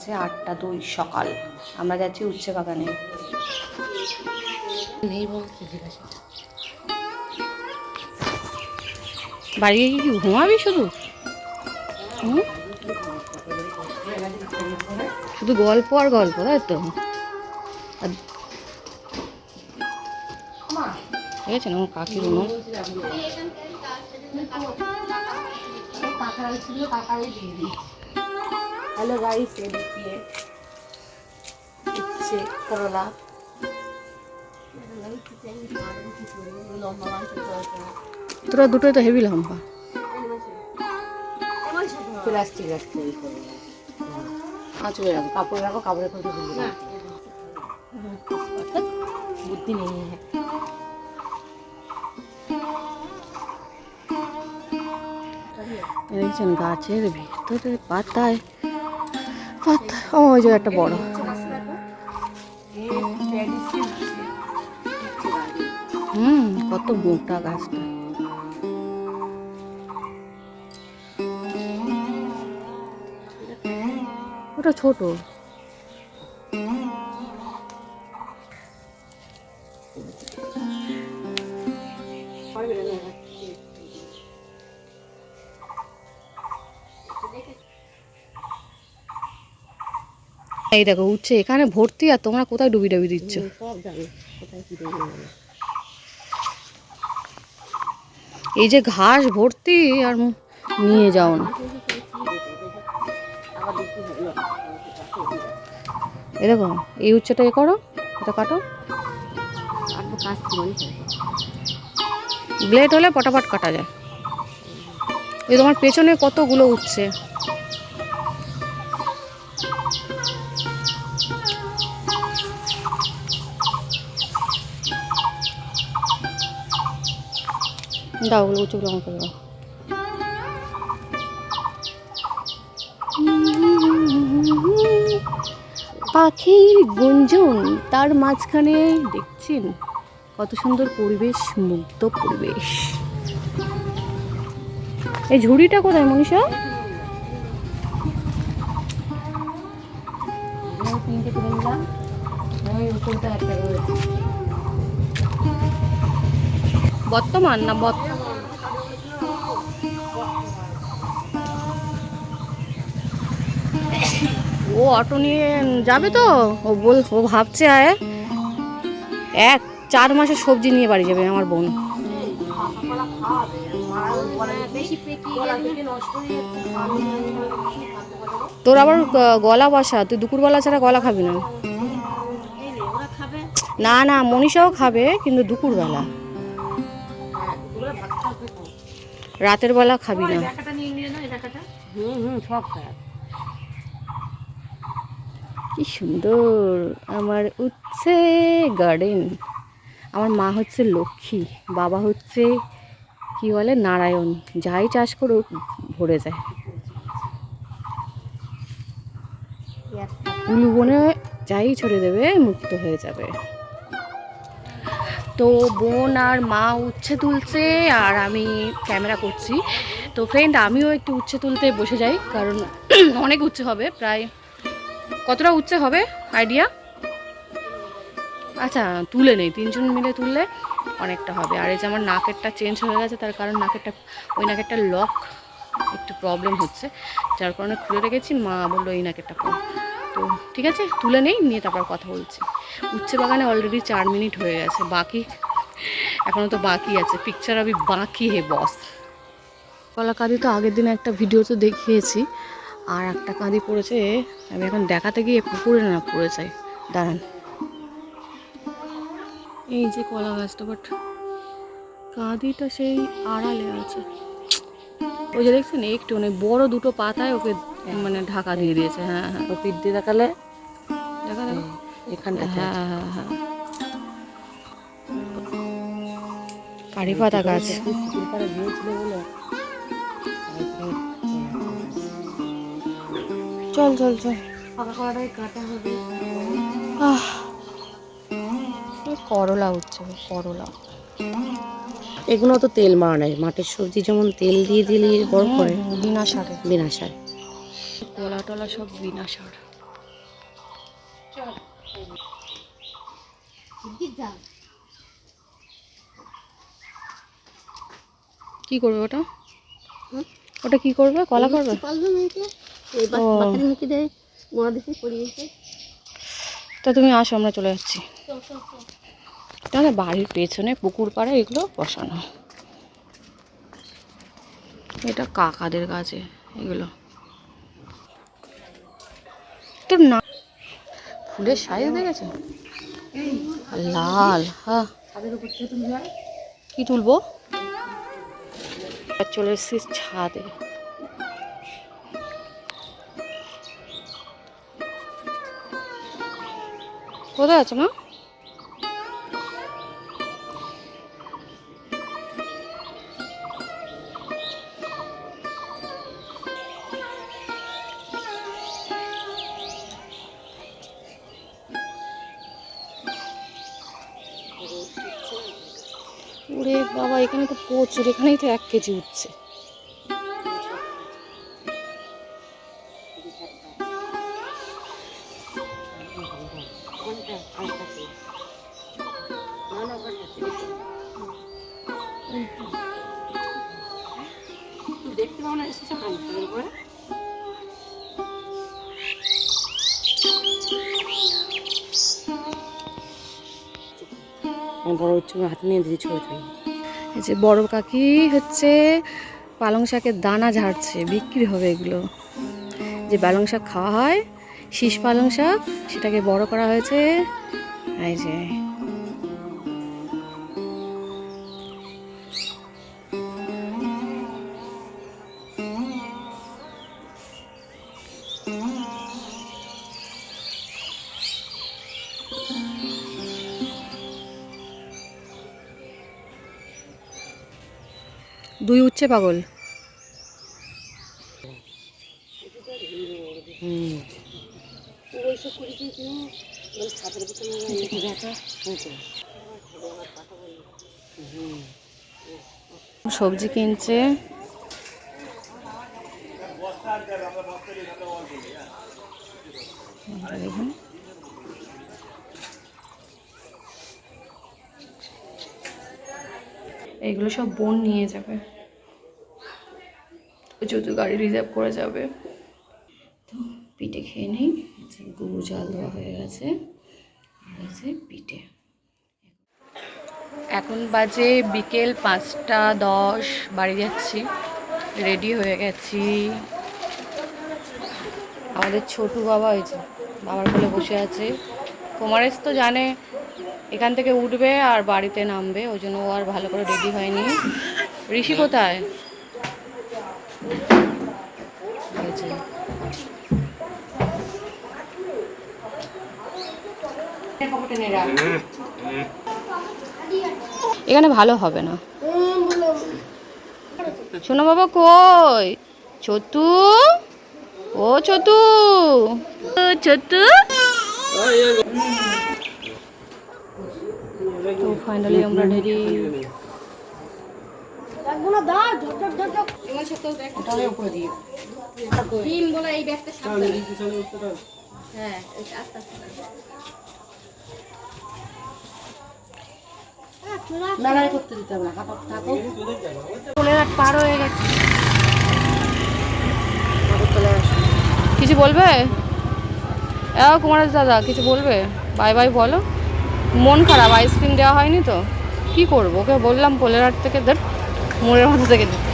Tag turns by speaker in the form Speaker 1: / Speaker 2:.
Speaker 1: বাজছে আটটা দুই সকাল। আমরা যাচ্ছি উচ্ছে বাগানে।
Speaker 2: নেই
Speaker 1: বাড়ি গিয়ে কি ঘুমাবি শুধু? শুধু গল্প আর গল্প তাই তো? ঠিক আছে না কাকির
Speaker 2: কাকারাই ছিল কাকারাই দিয়ে দিই হ্যালো গাইস এ দেখিয়ে ইচ্ছে করলা।
Speaker 1: তোরা দুটোই তো হেভি লম্বা।
Speaker 2: প্লাস্টিক রাখতে আঁচড়ে রাখো কাপড়ে রাখো রাখো অর্থাৎ বুদ্ধি নেই। হ্যাঁ
Speaker 1: দেখছেন গাছের ভিতরে পাতায় পাতা ও ওই যে একটা বড়। হুম কত মোটা গাছটা। ওটা ছোট। এই দেখো উঠছে এখানে ভর্তি আর তোমরা কোথায় ডুবি ডুবি দিচ্ছ এই যে ঘাস ভর্তি আর নিয়ে যাও না। এই দেখো এই উচ্চটা এ করো এটা কাটো। ব্লেড হলে পটাপট কাটা যায়। এই তোমার পেছনে কতগুলো উঠছে? দাও ওগুলো উঁচুগুলো আমাকে দাও পাখির গুঞ্জন তার মাঝখানে দেখছেন কত সুন্দর পরিবেশ মুগ্ধ পরিবেশ। এই ঝুড়িটা কোথায় মনীষা? বর্তমান না বর্ত ও অটো নিয়ে যাবে তো? ও বল, ও ভাবছে আয়। এক, চার মাসের সবজি নিয়ে বাড়ি যাবে আমার বোন। তোর আবার গলা বসা, তুই দুপুরবেলা ছাড়া গলা খাবি না। না না, মনীষাও খাবে, কিন্তু দুপুরবেলা। রাতের বেলা খাবি না।
Speaker 2: হুম হুম, সব খারাপ
Speaker 1: কি সুন্দর। আমার উচ্ছে গার্ডেন আমার মা হচ্ছে লক্ষ্মী, বাবা হচ্ছে কি বলে নারায়ণ। যাই চাষ করুক, ভরে যায়। বনে যাই ছড়ে দেবে, মুক্ত হয়ে যাবে। তো বোন আর মা উচ্ছে তুলছে, আর আমি ক্যামেরা করছি। তো ফ্রেন্ড আমিও একটু উচ্ছে তুলতে বসে যাই, কারণ অনেক উচ্ছে হবে, প্রায় কতটা উচ্ছে হবে? আইডিয়া আচ্ছা তুলে নেই। তিনজন মিলে তুললে অনেকটা হবে। আর এই যে আমার নাকেরটা চেঞ্জ হয়ে গেছে, তার কারণ নাকেরটা, ওই নাকেরটা লক একটু প্রবলেম হচ্ছে। যার কারণে খুলে রেখেছি, মা বলল, এই নাকেরটা কর তো ঠিক আছে, তুলে নেই, নিয়ে তারপর কথা বলছি। উচ্ছে বাগানে অলরেডি চার মিনিট হয়ে গেছে। বাকি এখনও তো বাকি আছে। পিকচার আমি বাকি হে বস কলা কাঁদি তো আগের দিন একটা ভিডিও তো দেখিয়েছি। আর একটা কাঁদি পড়েছে আমি এখন দেখাতে গিয়ে পুকুরে না পড়ে যাই। দাঁড়ান। এই যে কলা গাছটা বাট কাঁদিটা সেই আড়ালে আছে। ওই যে দেখছেন একটু মানে বড় দুটো পাতায় ওকে মানে ঢাকা দিয়ে দিয়েছে। হ্যাঁ হ্যাঁ।
Speaker 2: ও পিঠ দিয়ে দেখালে?
Speaker 1: দেখা দেখো
Speaker 2: এখানটা
Speaker 1: হ্যাঁ হ্যাঁ হ্যাঁ। কারি পাতা গাছ।
Speaker 2: গিয়েছিল বলে।
Speaker 1: চল চল চল। করলা উঠছে করলা।
Speaker 2: এগুলো তো তেল মারা নাই মাটির সবজি যেমন তেল দিয়ে দিলে বড় করে।
Speaker 1: বিনা সারে।
Speaker 2: বিনা সার।
Speaker 1: কলা টলা সব বিনা সার। কি করবে ওটা? ওটা কি করবে? কলা করবে? তা তুমি আসো আমরা চলে যাচ্ছি। তাহলে বাড়ির পেছনে পুকুর পাড়ে এগুলো বসানো। এটা কাকাদের কাছে এগুলো। তোর না ফুলের সাইজ দেখেছ লাল হ্যাঁ।
Speaker 2: থেকে তুমি যায়
Speaker 1: কি তুলবো? চলে এসেছি ছাদে। কোথায় আছো মা? ওরে বাবা এখানে তো প্রচুর এখানেই তো এক কেজি উঠছে
Speaker 2: দেখতে পাও না এসেছে আমি বড় হচ্ছে হাতে নিয়ে দিদি ছোট ছোট
Speaker 1: এই যে বড় কাকি হচ্ছে পালং শাকের দানা ঝাড়ছে বিক্রি হবে এগুলো। যে পালং শাক খাওয়া হয় শীষ পালং শাক সেটাকে বড় করা হয়েছে এই যে। দুই উচ্ছে পাগল। সবজি কিনছে। দেখুন এগুলো সব বোন নিয়ে যাবে। যদি গাড়ি রিজার্ভ করে যাবে। তো পিঠে খেয়ে নেই। যে গুঁড়ো জাল দেওয়া হয়ে গেছে। পিঠে। এখন বাজে বিকেল পাঁচটা দশ, বাড়ি যাচ্ছি। রেডি হয়ে গেছি। আমাদের ছোটু বাবা হয়েছে বাবার কোলে বসে আছে। কুমারেশ তো জানে, এখান থেকে উঠবে আর বাড়িতে নামবে। ওই জন্য ও আর ভালো করে রেডি হয়নি। ঋষি কোথায়। এখানে ভালো হবে না। শোনো বাবা কই? ছোটু ও ছোটু ছোটু তো ফাইনালি আমরা রেডি
Speaker 2: উপরে দিয়ে মেলায় করতে দিতে হবে না কাপড় থাকো
Speaker 1: কোলেরাট পার হয়ে গেছে। কিছু বলবে? এ কুমারেশ দাদা কিছু বলবে? বাই বাই বলো। মন খারাপ আইসক্রিম দেওয়া হয়নি তো? কি করব? ওকে বললাম কোলেরাট থেকে ধর। 모래로 해도 되겠는데